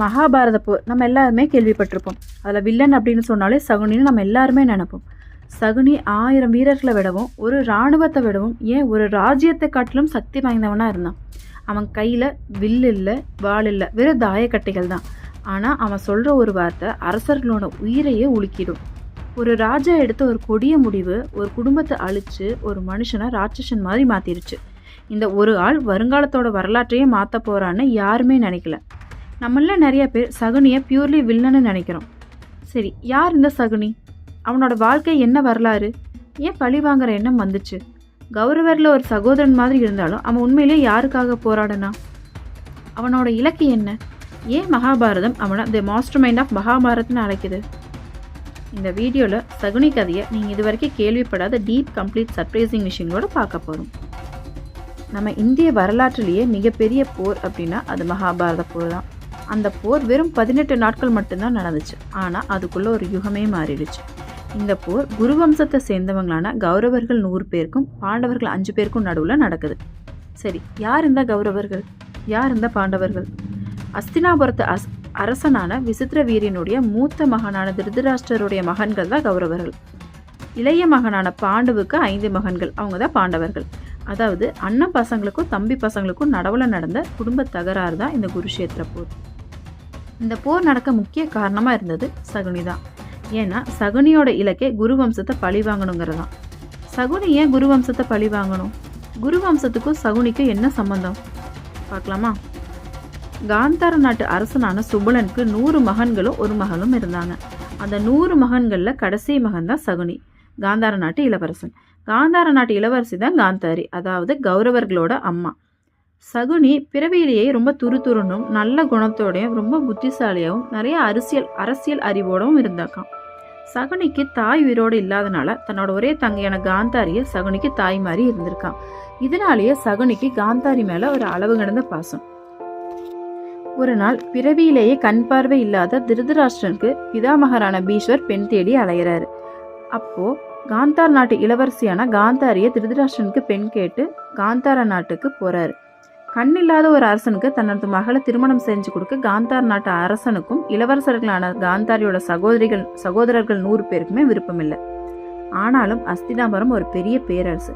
மகாபாரத போர் நம்ம எல்லாருமே கேள்விப்பட்டிருப்போம். அதில் வில்லன் அப்படின்னு சொன்னாலே சகுனின்னு நம்ம எல்லாருமே நினைப்போம். சகுனி ஆயிரம் வீரர்களை விடவும் ஒரு இராணுவத்தை விடவும் ஏன் ஒரு ராஜ்யத்தை காட்டிலும் சக்தி வாய்ந்தவனாக இருந்தான். அவன் கையில் வில் இல்லை வாள் இல்லை வெறும் தாயக்கட்டைகள் தான். ஆனால் அவன் சொல்கிற ஒரு வார்த்தை அரசர்களோட உயிரையே உலுக்கிடும். ஒரு ராஜா எடுத்த ஒரு கொடிய முடிவு ஒரு குடும்பத்தை அழித்து ஒரு மனுஷனை ராட்சசன் மாதிரி மாற்றிருச்சு இந்த ஒரு ஆள் வருங்காலத்தோட வரலாற்றையே மாற்ற போகிறான்னு யாருமே நினைக்கல. நம்மள நிறைய பேர் சகுனியை பியூர்லி வில்லன்னு நினைக்கிறோம். சரி யார் இந்த சகுனி? அவனோட வாழ்க்கை என்ன வரலாறு? ஏன் பழி வாங்குற எண்ணம் வந்துச்சு? கௌரவரில் ஒரு சகோதரன் மாதிரி இருந்தாலும் அவன் உண்மையிலே யாருக்காக போராடனா? அவனோட இலக்கு என்ன? ஏன் மகாபாரதம் அவனை தி மாஸ்டர் மைண்ட் ஆஃப் மகாபாரத்னு அழைக்குது? இந்த வீடியோவில் சகுனி கதையை நீங்கள் இது வரைக்கும் கேள்விப்படாத டீப் கம்ப்ளீட் சர்ப்ரைசிங் விஷயங்களோட பார்க்க போகிறோம் நம்ம இந்திய வரலாற்றிலேயே மிகப்பெரிய போர் அப்படின்னா அது மகாபாரத போர் தான். அந்த போர் வெறும் பதினெட்டு நாட்கள் மட்டும்தான் நடந்துச்சு. ஆனால் அதுக்குள்ளே ஒரு யுகமே மாறிடுச்சு. இந்த போர் குரு வம்சத்தை சேர்ந்தவங்களான கௌரவர்கள் நூறு பேருக்கும் பாண்டவர்கள் அஞ்சு பேருக்கும் நடுவில் நடக்குது. சரி யார் இந்த கௌரவர்கள்? யார் இந்த பாண்டவர்கள்? அஸ்தினாபுரத்து அஸ் அரசனான விசித்திர வீரியனுடைய மூத்த மகனான திருதராஷ்டருடைய மகன்கள் தான் கௌரவர்கள். இளைய மகனான பாண்டுவுக்கு ஐந்து மகன்கள் அவங்க தான் பாண்டவர்கள். அதாவது அண்ணன் பசங்களுக்கும் தம்பி பசங்களுக்கும் நடவில் நடந்த குடும்ப தகராறு தான் இந்த குருஷேத்திர போர். இந்த போர் நடக்க முக்கிய காரணமாக இருந்தது சகுனி தான் ஏன்னா சகுனியோட இலக்கே குரு வம்சத்தை பழி வாங்கணுங்கிறது தான் சகுனி ஏன் குரு வம்சத்தை பழி வாங்கணும்? குரு வம்சத்துக்கும் சகுனிக்கும் என்ன சம்பந்தம்? பார்க்கலாமா? காந்தார நாட்டு அரசனான சுபலனுக்கு நூறு மகன்களும் ஒரு மகளும் இருந்தாங்க. அந்த நூறு மகன்களில் கடைசி மகன் தான் சகுனி காந்தார நாட்டு இளவரசன். காந்தார நாட்டு இளவரசி தான் காந்தாரி அதாவது கௌரவர்களோட அம்மா. சகுனி பிறவியிலேயே ரொம்ப துருதுருன்னும் நல்ல குணத்தோடையும் ரொம்ப புத்திசாலியாகவும் நிறைய அரசியல் அரசியல் அறிவோடவும் இருந்தாக்கான் சகுனிக்கு தாய் உயிரோடு இல்லாதனால தன்னோட ஒரே தங்கையான காந்தாரியை சகுனிக்கு தாய் மாதிரி இருந்திருக்கான். இதனாலேயே சகுனிக்கு காந்தாரி மேல ஒரு அளவு கிடந்த பாசம். ஒரு நாள் பிறவியிலேயே கண் பார்வை இல்லாத திருதராஷ்டிரனுக்கு பிதாமகரான பீஷ்வர் பெண் தேடி அலைகிறாரு அப்போ காந்தார் நாட்டு இளவரசியான காந்தாரிய திருதராஷ்டிரனுக்கு பெண் கேட்டு காந்தார நாட்டுக்கு போறாரு. கண்ணில்லாத ஒரு அரசனுக்கு தனது மகளை திருமணம் செஞ்சு கொடுக்க காந்தார் நாட்டு அரசனுக்கும் இளவரசர்களான காந்தாரியோட சகோதரிகள் சகோதரர்கள் நூறு பேருக்குமே விருப்பமில்லை. ஆனாலும் அஸ்தினாபுரம் ஒரு பெரிய பேரரசு.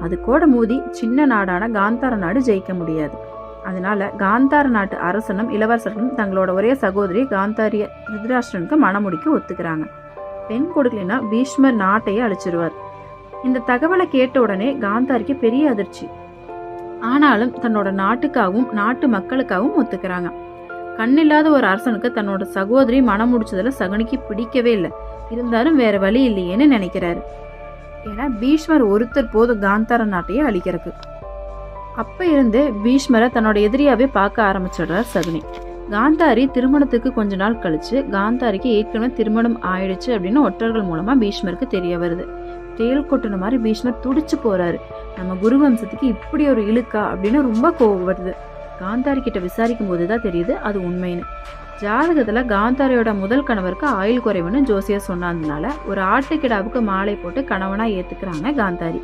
அது கூட மோதி சின்ன நாடான காந்தார நாடு ஜெயிக்க முடியாது. அதனால காந்தார நாட்டு அரசனும் இளவரசர்களும் தங்களோட ஒரே சகோதரி காந்தாரிய திருதராஷ்டிரனுக்கு மணமுடிக்க ஒத்துக்கிறாங்க. பெண் கொடுக்கலைன்னா பீஷ்மர் நாட்டையே அழிச்சிருவார். இந்த தகவலை கேட்ட உடனே காந்தாரிக்கு பெரிய அதிர்ச்சி. ஆனாலும் தன்னோட நாட்டுக்காகவும் நாட்டு மக்களுக்காகவும் ஒத்துக்கிறாங்க. கண்ணில்லாத ஒரு அரசனுக்கு தன்னோட சகோதரி மனம் முடிச்சதுல சகுனிக்கு பிடிக்கவே இல்லை. இருந்தாலும் வேற வழி இல்லையேன்னு நினைக்கிறாரு. ஏன்னா பீஷ்மர் ஒருத்தர் போதும் காந்தார நாட்டையே அழிக்கிறதுக்கு. அப்ப இருந்து பீஷ்மரை தன்னோட எதிரியாவே பார்க்க ஆரம்பிச்சிடுறார் சகுனி. காந்தாரி திருமணத்துக்கு கொஞ்ச நாள் கழிச்சு காந்தாரிக்கு ஏற்கனவே திருமணம் ஆயிடுச்சு அப்படின்னு ஒற்றர்கள் மூலமா பீஷ்மருக்கு தெரிய வருது. தேல் கொட்டின மாதிரி பீஷ்மர் துடிச்சு போறாரு. நம்ம குரு வம்சத்துக்கு இப்படி ஒரு இழுக்கா அப்படின்னு ரொம்ப கோவம் வருது. காந்தாரி கிட்ட விசாரிக்கும் போது தான் தெரியுது அது உண்மைன்னு. ஜாதகத்துல காந்தாரியோட முதல் கணவருக்கு ஆயுள் குறைவுன்னு ஜோசியர் சொன்னதுனால ஒரு ஆட்டுக்கிடாவுக்கு மாலை போட்டு கணவனா ஏத்துக்கிறாங்க காந்தாரி.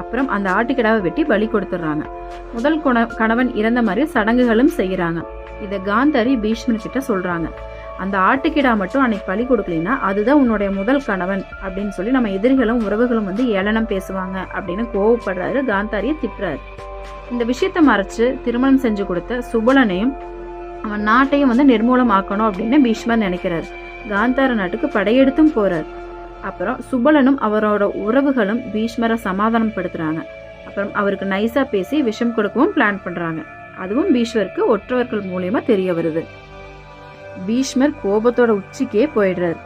அப்புறம் அந்த ஆட்டுக்கிடாவை வெட்டி பலி கொடுத்துட்றாங்க முதல் குண கணவன் இறந்த மாதிரி சடங்குகளும் செய்யறாங்க. இதை காந்தாரி பீஷ்மர் கிட்ட சொல்றாங்க. அந்த ஆட்டுக்கிடா மட்டும் அன்னைக்கு பலி கொடுக்கலைன்னா அதுதான் உன்னுடைய முதல் கணவன் அப்படின்னு சொல்லி நம்ம எதிரிகளும் உறவுகளும் வந்து ஏளனம் பேசுவாங்க அப்படின்னு கோவப்படுறாரு காந்தாரியை திட்டுறாரு. இந்த விஷயத்த மறைச்சு திருமணம் செஞ்சு கொடுத்த சுபலனையும் அவன் நாட்டையும் வந்து நிர்மூலம் ஆக்கணும் அப்படின்னு பீஷ்மர் நினைக்கிறார். காந்தார நாட்டுக்கு படையெடுத்தும் போறார். அப்புறம் சுபலனும் அவரோட உறவுகளும் பீஷ்மரை சமாதானம் படுத்துறாங்க அப்புறம் அவருக்கு நைஸா பேசி விஷம் கொடுக்கவும் பிளான் பண்றாங்க. அதுவும் பீஷ்மருக்கு ஒற்றவர்கள் மூலியமா தெரிய வருது. பீஷ்மர் கோபத்தோட உச்சிக்கே போயிடுறாரு.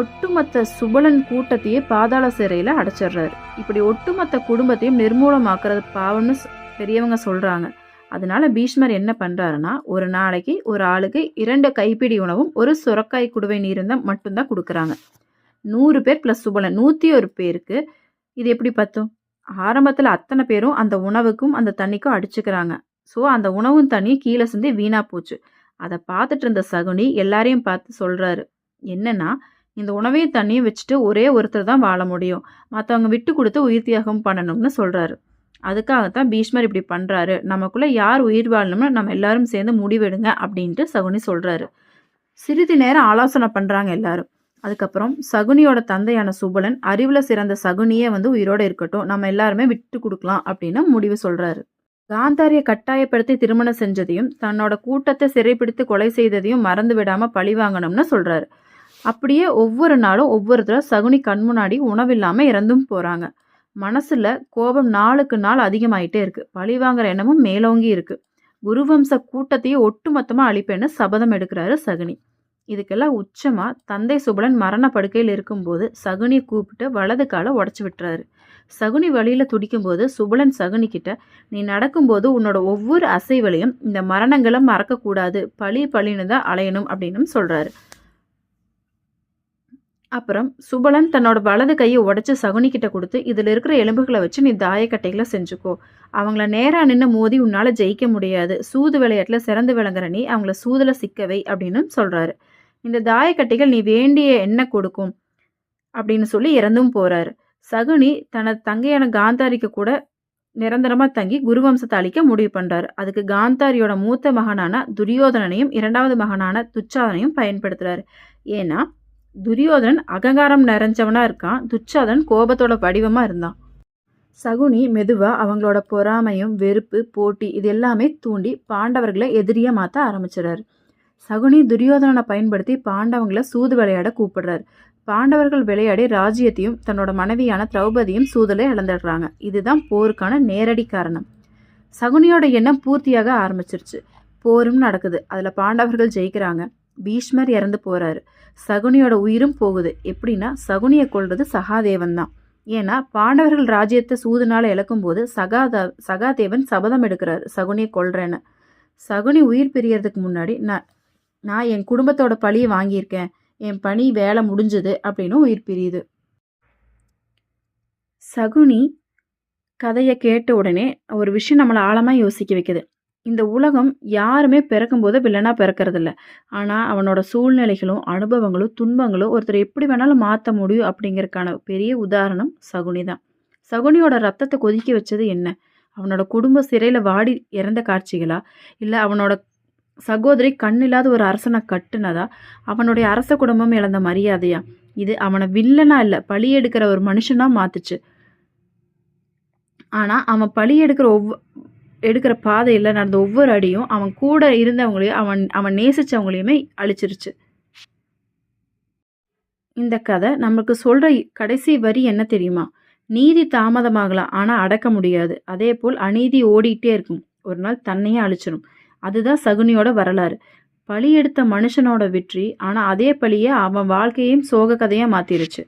ஒட்டுமொத்த சுபலன் கூட்டத்தையே பாதாள சிறையில் அடைச்சிடுறாரு. இப்படி ஒட்டுமொத்த குடும்பத்தையும் நிர்மூலமாக்குறது பாவம்னு பெரியவங்க சொல்கிறாங்க அதனால பீஷ்மர் என்ன பண்ணுறாருன்னா ஒரு நாளைக்கு ஒரு ஆளுக்கு இரண்டு கைப்பிடி உணவும் ஒரு சுரக்காய் குடுவை நீரும் தான் மட்டும்தான் கொடுக்குறாங்க. நூறு பேர் ப்ளஸ் சுபலன் நூற்றி ஒரு பேருக்கு இது எப்படி பத்தும்? ஆரம்பத்தில் அத்தனை பேரும் அந்த உணவுக்கும் அந்த தண்ணிக்கும் அடிச்சுக்கிறாங்க. ஸோ அந்த உணவும் தண்ணியும் கீழே சிந்தி வீணாக போச்சு. அதை பார்த்துட்டு இருந்த சகுனி எல்லாரையும் பார்த்து சொல்கிறாரு என்னன்னா இந்த உணவையும் தண்ணியும் வச்சுட்டு ஒரே ஒருத்தர் தான் வாழ முடியும். மற்றவங்க விட்டு கொடுத்து உயிர் தியாகம் பண்ணணும்னு சொல்கிறாரு அதுக்காகத்தான் பீஷ்மர் இப்படி பண்ணுறாரு நமக்குள்ளே யார் உயிர் வாழணும்னு நம்ம எல்லாரும் சேர்ந்து முடிவெடுங்க அப்படின்ட்டு சகுனி சொல்கிறாரு சிறிது நேரம் ஆலோசனை பண்ணுறாங்க எல்லாரும். அதுக்கப்புறம் சகுனியோட தந்தையான சுபலன் அறிவில் சிறந்த சகுனியே வந்து உயிரோடு இருக்கட்டும். நம்ம எல்லாருமே விட்டு கொடுக்கலாம் அப்படின்னு முடிவு சொல்கிறாரு காந்தாரியை கட்டாயப்படுத்தி திருமணம் செஞ்சதையும் தன்னோட கூட்டத்தை சிறைப்பிடித்து கொலை செய்ததையும் மறந்து விடாமல் பழி வாங்கணும்னு சொல்கிறாரு அப்படியே ஒவ்வொரு நாளும் ஒவ்வொருத்தரும் சகுனி கண் முன்னாடி உணவில்லாமல் இறந்தும் போகிறாங்க மனசுல கோபம் நாளுக்கு நாள் அதிகமாயிட்டே இருக்கு. பழி வாங்குற எண்ணமும் மேலோங்கி இருக்கு. குருவம்ச கூட்டத்தையே ஒட்டுமொத்தமா அழிப்பேன்னு சபதம் எடுக்கிறாரு சகுனி. இதுக்கெல்லாம் உச்சமாக தந்தை சுபலன் மரண படுக்கையில் இருக்கும்போது சகுனியை கூப்பிட்டு வலது காலை உடச்சி விட்டுறாரு. சகுனி வழியில் துடிக்கும்போது சுபலன் சகுனிக்கிட்ட நீ நடக்கும்போது உன்னோட ஒவ்வொரு அசைவலையும் இந்த மரணங்களை மறக்கக்கூடாது பழி பழின்னு தான் அலையணும் அப்படின்னு சொல்கிறாரு அப்புறம் சுபலன் தன்னோட வலது கையை உடச்சி சகுனிக்கிட்ட கொடுத்து இதில் இருக்கிற எலும்புகளை வச்சு நீ தாயக்கட்டைகளை செஞ்சுக்கோ. அவங்கள நேராக நின்று மோதி உன்னால் ஜெயிக்க முடியாது. சூது விளையாட்டில் சிறந்து விளங்குற நீ அவங்கள சூதில் சிக்கவை அப்படின்னு சொல்கிறாரு இந்த தாயக்கட்டைகள் நீ வேண்டிய என்ன கொடுக்கும் அப்படின்னு சொல்லி இறந்தும் போகிறாரு சகுனி தனது தங்கையான காந்தாரிக்கு கூட நிரந்தரமாக தங்கி குருவம்சத்தை அழிக்க முடிவு பண்ணுறாரு அதுக்கு காந்தாரியோட மூத்த மகனான துரியோதனனையும் இரண்டாவது மகனான துச்சாதனையும் பயன்படுத்துகிறாரு ஏன்னா துரியோதனன் அகங்காரம் நிறைஞ்சவனாக இருக்கான் துச்சாதன் கோபத்தோட வடிவமாக இருந்தான். சகுனி மெதுவாக அவங்களோட பொறாமையும் வெறுப்பு போட்டி இது எல்லாமே தூண்டி பாண்டவர்களை எதிரியா மாற்ற ஆரம்பிச்சிடறாரு. சகுனி துரியோதனனை பயன்படுத்தி பாண்டவங்களை சூது விளையாட கூப்பிடுறாரு. பாண்டவர்கள் விளையாடி ராஜ்யத்தையும் தன்னோட மனைவியான திரௌபதியும் சூதலை இழந்துடுறாங்க. இதுதான் போருக்கான நேரடி காரணம். சகுனியோட எண்ணம் பூர்த்தியாக ஆரம்பிச்சிருச்சு. போரும் நடக்குது. அதில் பாண்டவர்கள் ஜெயிக்கிறாங்க. பீஷ்மர் இறந்து போகிறாரு சகுனியோட உயிரும் போகுது. எப்படின்னா சகுனியை கொள்வது சகாதேவன் தான். ஏன்னா பாண்டவர்கள் ராஜ்யத்தை சூதுனால இழக்கும்போது சகாதா சகாதேவன் சபதம் எடுக்கிறார். சகுனியை கொள்றேன்னு சகுனி உயிர் பிரியறதுக்கு முன்னாடி நான் நான் என் குடும்பத்தோட பழியை வாங்கியிருக்கேன். என் பணி வேலை முடிஞ்சது அப்படின்னு உயிர் பிரியுது. சகுனி கதையை கேட்ட உடனே ஒரு விஷயம் நம்மளை ஆழமாக யோசிக்க வைக்குது. இந்த உலகம் யாருமே பிறக்கும்போது வில்லனாக பிறக்கறதில்ல. ஆனால் அவனோட சூழ்நிலைகளும் அனுபவங்களும் துன்பங்களும் ஒருத்தர் எப்படி வேணாலும் மாற்ற முடியும் அப்படிங்கிறதுக்கான பெரிய உதாரணம் சகுனி தான். சகுனியோட ரத்தத்தை கொதிக்க வச்சது என்ன? அவனோட குடும்ப சிறையில் வாடி இறந்த காட்சிகளா? இல்லை அவனோட சகோதரி கண்ணில்லாத ஒரு அரசனை கட்டுனதா? அவனுடைய அரச குடும்பம் இழந்த மரியாதையா? இது அவனை வில்லனா இல்லை பழி எடுக்கிற ஒரு மனுஷனா மாத்துச்சு. ஆனால் அவன் பழி எடுக்கிற ஒவ்வொ எடுக்கிற பாதையில் நடந்த ஒவ்வொரு அடியும் அவன் கூட இருந்தவங்களையும் அவன் அவன் நேசித்தவங்களையுமே அழிச்சிருச்சு. இந்த கதை நமக்கு சொல்கிற கடைசி வரி என்ன தெரியுமா? நீதி தாமதமாகலாம் ஆனால் அடக்க முடியாது. அதே போல் அநீதி ஓடிட்டே இருக்கும். ஒரு நாள் தன்னையே அழிச்சிடும் அதுதான் சகுனியோட வரலாறு. பழி எடுத்த மனுஷனோட வெற்றி ஆனால் அதே பழியை அவன் வாழ்க்கையையும் சோக கதையாக மாற்றிருச்சு